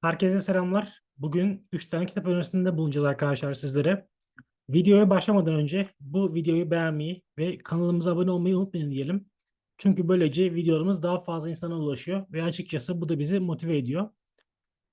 Herkese selamlar. Bugün 3 tane kitap önerisinde bulunacağız arkadaşlar sizlere. Videoya başlamadan önce bu videoyu beğenmeyi ve kanalımıza abone olmayı unutmayın diyelim. Çünkü böylece videolarımız daha fazla insana ulaşıyor ve açıkçası bu da bizi motive ediyor.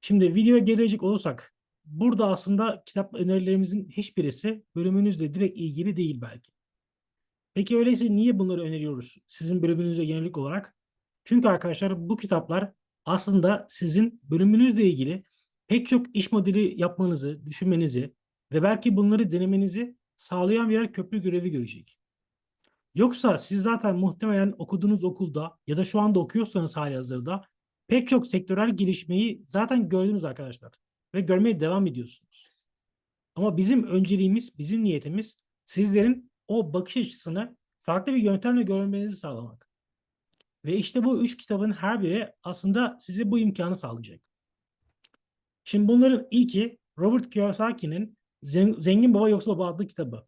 Şimdi videoya gelecek olursak burada aslında kitap önerilerimizin hiçbirisi bölümünüzle direkt ilgili değil belki. Peki öyleyse niye bunları öneriyoruz sizin bölümünüze yönelik olarak? Çünkü arkadaşlar bu kitaplar aslında sizin bölümünüzle ilgili pek çok iş modeli yapmanızı, düşünmenizi ve belki bunları denemenizi sağlayan birer köprü görevi görecek. Yoksa siz zaten muhtemelen okuduğunuz okulda ya da şu anda okuyorsanız halihazırda pek çok sektörel gelişmeyi zaten gördünüz arkadaşlar ve görmeye devam ediyorsunuz. Ama bizim önceliğimiz, bizim niyetimiz sizlerin o bakış açısını farklı bir yöntemle görmenizi sağlamak. Ve işte bu üç kitabın her biri aslında size bu imkanı sağlayacak. Şimdi bunların ilki Robert Kiyosaki'nin Zen- Zengin Baba Yoksul Baba adlı kitabı.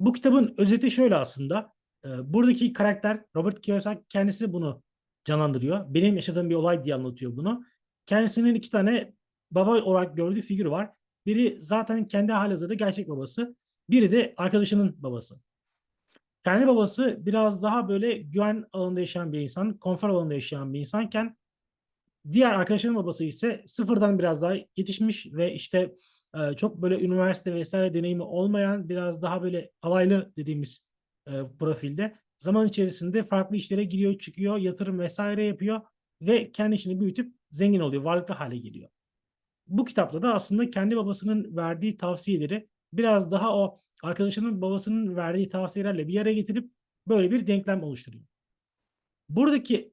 Bu kitabın özeti şöyle aslında. e, Buradaki karakter Robert Kiyosaki kendisi bunu canlandırıyor. Benim yaşadığım bir olay diye anlatıyor bunu. Kendisinin iki tane baba olarak gördüğü figür var. Biri zaten kendi halihazırda gerçek babası. Biri de arkadaşının babası. Kendi babası biraz daha böyle güven alanında yaşayan bir insan, konfor alanında yaşayan bir insanken diğer arkadaşının babası ise sıfırdan biraz daha yetişmiş ve işte e, çok böyle üniversite vesaire deneyimi olmayan biraz daha böyle alaylı dediğimiz e, profilde zaman içerisinde farklı işlere giriyor, çıkıyor, yatırım vesaire yapıyor ve kendi işini büyütüp zengin oluyor, varlıklı hale geliyor. Bu kitapta da aslında kendi babasının verdiği tavsiyeleri biraz daha o arkadaşının babasının verdiği tavsiyelerle bir araya getirip böyle bir denklem oluşturuyor. Buradaki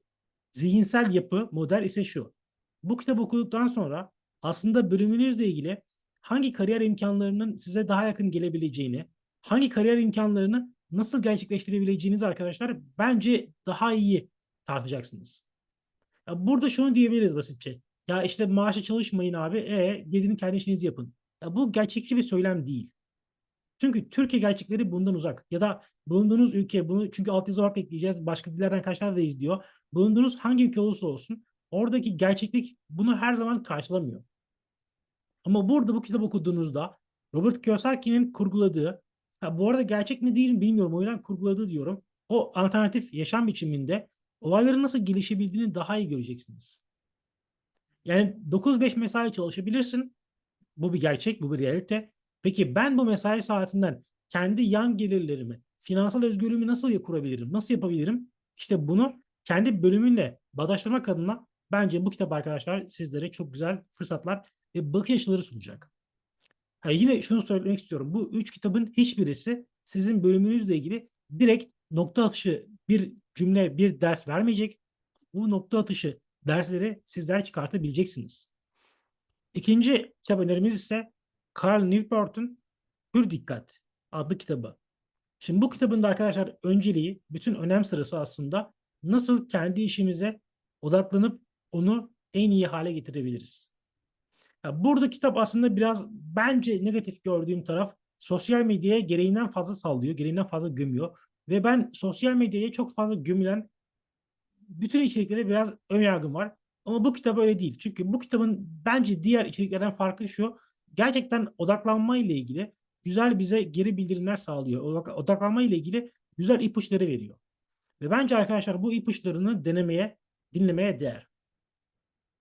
zihinsel yapı, model ise şu. Bu kitabı okuduktan sonra aslında bölümünüzle ilgili hangi kariyer imkanlarının size daha yakın gelebileceğini, hangi kariyer imkanlarını nasıl gerçekleştirebileceğinizi arkadaşlar bence daha iyi tartacaksınız. Ya burada şunu diyebiliriz basitçe. Ya işte maaşa çalışmayın abi. E gidin kendi işinizi yapın. Ya bu gerçekçi bir söylem değil. Çünkü Türkiye gerçekleri bundan uzak. Ya da bulunduğunuz ülke bunu çünkü altyazı olarak ekleyeceğiz. Başka dillerden arkadaşlar da izliyor. Bulunduğunuz hangi ülke olursa olsun oradaki gerçeklik bunu her zaman karşılamıyor. Ama burada bu kitap okuduğunuzda Robert Kiyosaki'nin kurguladığı, ha, bu arada gerçek mi değil mi bilmiyorum o yüzden kurguladığı diyorum. O alternatif yaşam biçiminde olayların nasıl gelişebildiğini daha iyi göreceksiniz. Yani 9-5 mesai çalışabilirsin. Bu bir gerçek, bu bir realite. Peki ben bu mesai saatinden kendi yan gelirlerimi, finansal özgürlüğümü nasıl kurabilirim, nasıl yapabilirim? İşte bunu kendi bölümünle bağdaştırmak adına bence bu kitap arkadaşlar sizlere çok güzel fırsatlar ve bakış açıları sunacak. Ha, yine şunu söylemek istiyorum. Bu üç kitabın hiçbirisi sizin bölümünüzle ilgili direkt nokta atışı bir cümle, bir ders vermeyecek. Bu nokta atışı dersleri sizler çıkartabileceksiniz. İkinci kitap önerimiz ise Carl Newport'un Pür Dikkat adlı kitabı. Şimdi bu kitabın da arkadaşlar önceliği, bütün önem sırası aslında nasıl kendi işimize odaklanıp onu en iyi hale getirebiliriz. Ya burada kitap aslında biraz bence negatif gördüğüm taraf sosyal medyaya gereğinden fazla sallıyor, gereğinden fazla gömüyor. Ve ben sosyal medyaya çok fazla gömülen bütün içeriklere biraz ön yargım var. Ama bu kitap öyle değil. Çünkü bu kitabın bence diğer içeriklerden farkı şu. Gerçekten odaklanma ile ilgili güzel bize geri bildirimler sağlıyor. Odak- Odaklanma ile ilgili güzel ipuçları veriyor. Ve bence arkadaşlar bu ipuçlarını denemeye, dinlemeye değer.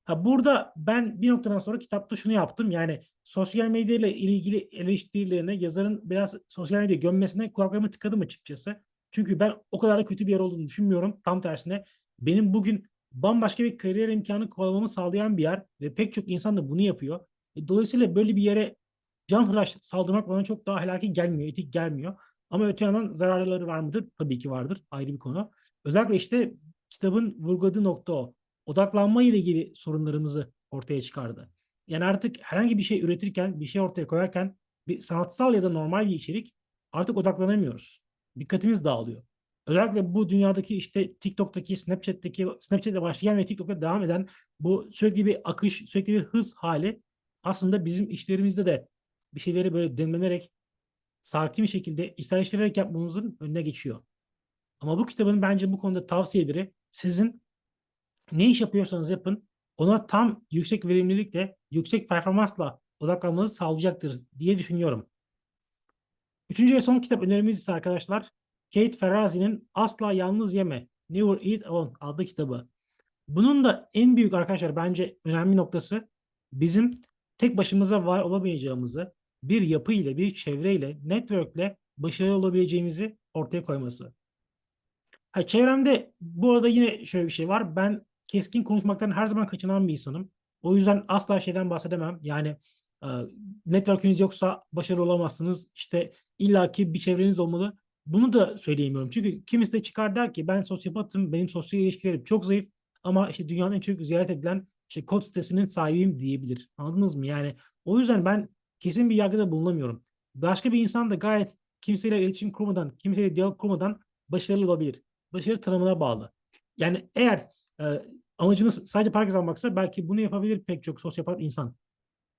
Ha burada ben bir noktadan sonra kitapta şunu yaptım. Yani sosyal medya ile ilgili eleştirilerine yazarın biraz sosyal medya gömmesine kulaklarımı tıkadım açıkçası. Çünkü ben o kadar da kötü bir yer olduğunu düşünmüyorum. Tam tersine benim bugün bambaşka bir kariyer imkanı kovalamamı sağlayan bir yer ve pek çok insan da bunu yapıyor. E, Dolayısıyla böyle bir yere can hıraş saldırmak bana çok daha helaki gelmiyor, etik gelmiyor. Ama öte yandan zararları var mıdır? Tabii ki vardır. Ayrı bir konu. Özellikle işte kitabın vurguladığı nokta o. Odaklanma ile ilgili sorunlarımızı ortaya çıkardı. Yani artık herhangi bir şey üretirken, bir şey ortaya koyarken bir sanatsal ya da normal bir içerik artık odaklanamıyoruz. Dikkatimiz dağılıyor. Özellikle bu dünyadaki işte TikTok'taki, Snapchat'teki, Snapchat'te başlayan ve TikTok'ta devam eden bu sürekli bir akış, sürekli bir hız hali aslında bizim işlerimizde de bir şeyleri böyle demlenerek sakin bir şekilde içselleştirerek yapmamızın önüne geçiyor. Ama bu kitabın bence bu konuda tavsiyeleri sizin ne iş yapıyorsanız yapın ona tam yüksek verimlilikle, yüksek performansla odaklanmanızı sağlayacaktır diye düşünüyorum. Üçüncü ve son kitap önerimiz ise arkadaşlar Kate Ferrazzi'nin Asla Yalnız Yeme, Never Eat Alone adlı kitabı. Bunun da en büyük arkadaşlar bence önemli noktası bizim tek başımıza var olamayacağımızı bir yapı ile, bir çevreyle, networkle başarılı olabileceğimizi ortaya koyması. Ha, çevremde bu arada yine şöyle bir şey var. Ben keskin konuşmaktan her zaman kaçınan bir insanım. O yüzden asla şeyden bahsedemem. Yani e, network'ünüz yoksa başarılı olamazsınız. İşte illaki bir çevreniz olmalı. Bunu da söyleyemiyorum. Çünkü kimisi de çıkar der ki ben sosyopatım, benim sosyal ilişkilerim çok zayıf ama işte dünyanın en çok ziyaret edilen işte kod sitesinin sahibiyim diyebilir. Anladınız mı? Yani o yüzden ben kesin bir yargıda bulunamıyorum. Başka bir insan da gayet kimseyle iletişim kurmadan, kimseyle diyalog kurmadan başarılı olabilir. Başarı tanımına bağlı. Yani eğer e, amacınız sadece para kazanmaksa belki bunu yapabilir pek çok sosyopat insan.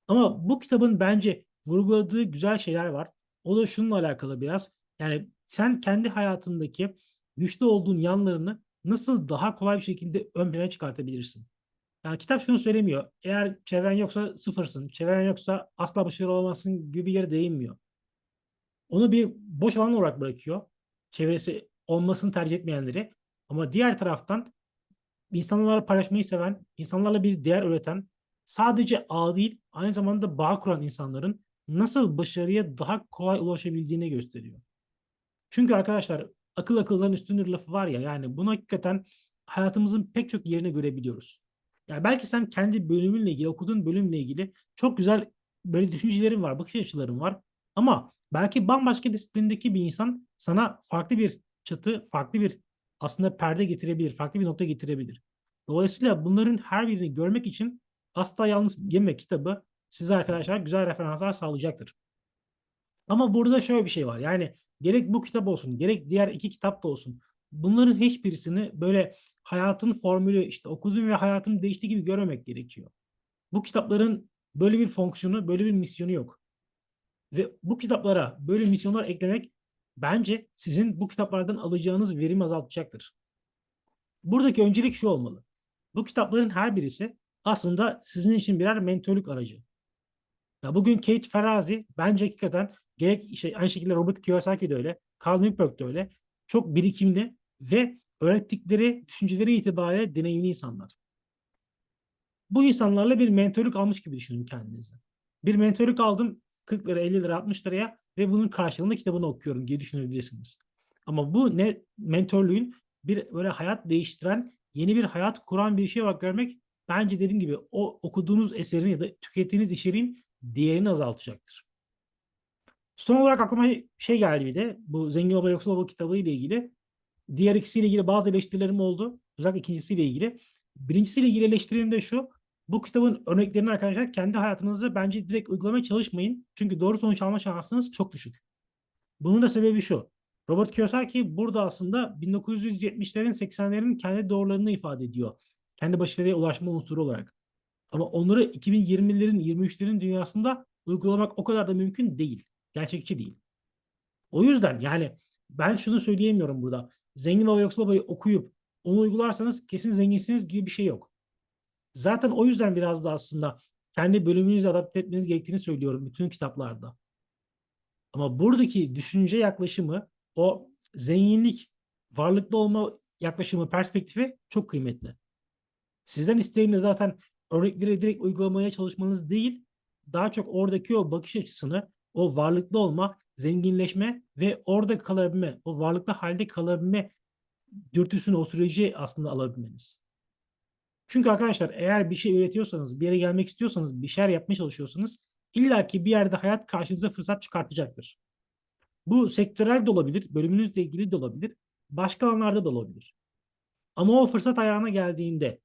Ama bu kitabın bence vurguladığı güzel şeyler var. O da şununla alakalı biraz. Yani sen kendi hayatındaki güçlü olduğun yanlarını nasıl daha kolay bir şekilde ön plana çıkartabilirsin? Yani kitap şunu söylemiyor. Eğer çevren yoksa sıfırsın. Çevren yoksa asla başarılı olamazsın gibi bir yere değinmiyor. Onu bir boş alan olarak bırakıyor. Çevresi olmasını tercih etmeyenleri. Ama diğer taraftan insanlarla paylaşmayı seven, insanlarla bir değer üreten, sadece ağ değil aynı zamanda bağ kuran insanların nasıl başarıya daha kolay ulaşabildiğini gösteriyor. Çünkü arkadaşlar akıl akılların üstündür lafı var ya yani bunu hakikaten hayatımızın pek çok yerine görebiliyoruz. Yani belki sen kendi bölümünle ilgili, okuduğun bölümle ilgili çok güzel böyle düşüncelerin var, bakış açıların var. Ama belki bambaşka disiplindeki bir insan sana farklı bir çatı, farklı bir aslında perde getirebilir, farklı bir nokta getirebilir. Dolayısıyla bunların her birini görmek için Asla Yalnız Yeme kitabı size arkadaşlar güzel referanslar sağlayacaktır. Ama burada şöyle bir şey var. Yani gerek bu kitap olsun, gerek diğer iki kitap da olsun. Bunların hiçbirisini böyle hayatın formülü işte okuduğum ve hayatım değişti gibi görmemek gerekiyor. Bu kitapların böyle bir fonksiyonu, böyle bir misyonu yok. Ve bu kitaplara böyle misyonlar eklemek bence sizin bu kitaplardan alacağınız verimi azaltacaktır. Buradaki öncelik şu olmalı. Bu kitapların her birisi aslında sizin için birer mentörlük aracı. Ya bugün Kate Ferrazzi bence hakikaten gerek şey, aynı şekilde Robert Kiyosaki de öyle, Carl Newberg de öyle. Çok birikimli ve öğrettikleri düşünceleri itibariyle deneyimli insanlar. Bu insanlarla bir mentörlük almış gibi düşünün kendinizi. Bir mentörlük aldım 40 lira, 50 lira, 60 liraya ve bunun karşılığında kitabını okuyorum diye düşünebilirsiniz. Ama bu ne mentörlüğün bir böyle hayat değiştiren, yeni bir hayat kuran bir şey olarak görmek bence dediğim gibi o okuduğunuz eserin ya da tükettiğiniz içeriğin değerini azaltacaktır. Son olarak aklıma şey geldi bir de bu Zengin Baba Yoksul Baba kitabı ile ilgili. Diğer ikisiyle ilgili bazı eleştirilerim oldu. Özellikle ikincisiyle ilgili. Birincisiyle ilgili eleştirim de şu. Bu kitabın örneklerini arkadaşlar kendi hayatınızda bence direkt uygulamaya çalışmayın. Çünkü doğru sonuç alma şansınız çok düşük. Bunun da sebebi şu. Robert Kiyosaki burada aslında 1970'lerin 80'lerin kendi doğrularını ifade ediyor. Kendi başarıya ulaşma unsuru olarak. Ama onları 2020'lerin 23'lerin dünyasında uygulamak o kadar da mümkün değil. Gerçekçi değil. O yüzden yani ben şunu söyleyemiyorum burada. Zengin Baba Yoksul Baba'yı okuyup onu uygularsanız kesin zenginsiniz gibi bir şey yok. Zaten o yüzden biraz da aslında kendi bölümünüzü adapte etmeniz gerektiğini söylüyorum bütün kitaplarda. Ama buradaki düşünce yaklaşımı, o zenginlik, varlıklı olma yaklaşımı, perspektifi çok kıymetli. Sizden isteğim de zaten örnekleri direkt uygulamaya çalışmanız değil, daha çok oradaki o bakış açısını, o varlıklı olma, zenginleşme ve orada kalabilme, o varlıklı halde kalabilme dürtüsünü, o süreci aslında alabilmeniz. Çünkü arkadaşlar eğer bir şey üretiyorsanız, bir yere gelmek istiyorsanız, bir şeyler yapmaya çalışıyorsanız illaki bir yerde hayat karşınıza fırsat çıkartacaktır. Bu sektörel de olabilir, bölümünüzle ilgili de olabilir, başka alanlarda da olabilir. Ama o fırsat ayağına geldiğinde,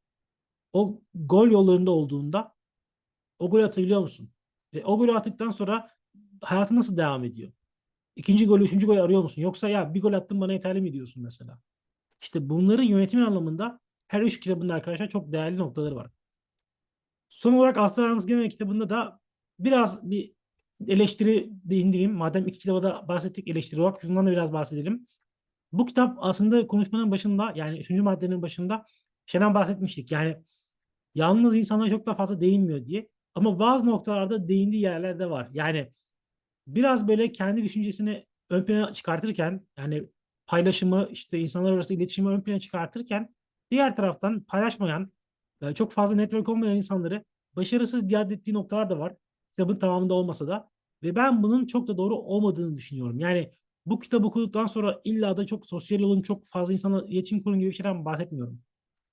o gol yollarında olduğunda o gol atabiliyor musun? Ve o golü attıktan sonra hayatın nasıl devam ediyor? İkinci golü, üçüncü golü arıyor musun? Yoksa ya bir gol attım bana yeterli mi diyorsun mesela? İşte bunların yönetimin anlamında her üç kitabında arkadaşlar çok değerli noktaları var. Son olarak Aslan Yalnız Gene kitabında da biraz bir eleştiri de indireyim. Madem iki kitaba da bahsettik eleştiri olarak şundan da biraz bahsedelim. Bu kitap aslında konuşmanın başında yani üçüncü maddenin başında şeyden bahsetmiştik. Yani yalnız insanlara çok da fazla değinmiyor diye. Ama bazı noktalarda değindiği yerler de var. Yani biraz böyle kendi düşüncesini ön plana çıkartırken yani paylaşımı işte insanlar arası iletişimi ön plana çıkartırken diğer taraftan paylaşmayan e, çok fazla network olmayan insanları başarısız iade ettiği noktalar da var. Kitabın tamamında olmasa da ve ben bunun çok da doğru olmadığını düşünüyorum. Yani bu kitabı okuduktan sonra illa da çok sosyal olun, çok fazla insanla iletişim kurun gibi bir şeyden bahsetmiyorum.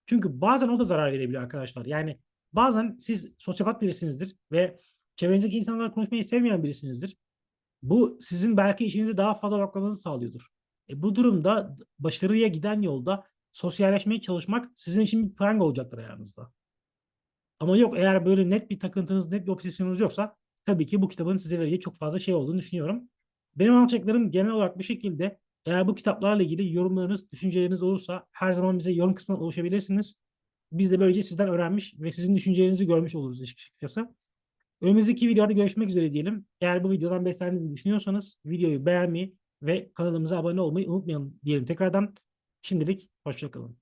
Çünkü bazen o da zarar verebiliyor arkadaşlar. Yani bazen siz sosyopat birisinizdir ve çevrenizdeki insanlarla konuşmayı sevmeyen birisinizdir. Bu sizin belki işinizi daha fazla odaklanmanızı sağlıyordur. E bu durumda başarıya giden yolda sosyalleşmeye çalışmak sizin için bir prang olacaktır ayağınızda. Ama yok eğer böyle net bir takıntınız, net bir obsesyonunuz yoksa tabii ki bu kitabın size vereceği çok fazla şey olduğunu düşünüyorum. Benim anlatacaklarım genel olarak bu şekilde. Eğer bu kitaplarla ilgili yorumlarınız, düşünceleriniz olursa her zaman bize yorum kısmına ulaşabilirsiniz. Biz de böylece sizden öğrenmiş ve sizin düşüncelerinizi görmüş oluruz açıkçası. Önümüzdeki videoda görüşmek üzere diyelim. Eğer bu videodan beslendiğinizi düşünüyorsanız videoyu beğenmeyi ve kanalımıza abone olmayı unutmayın diyelim tekrardan. Şimdilik hoşçakalın.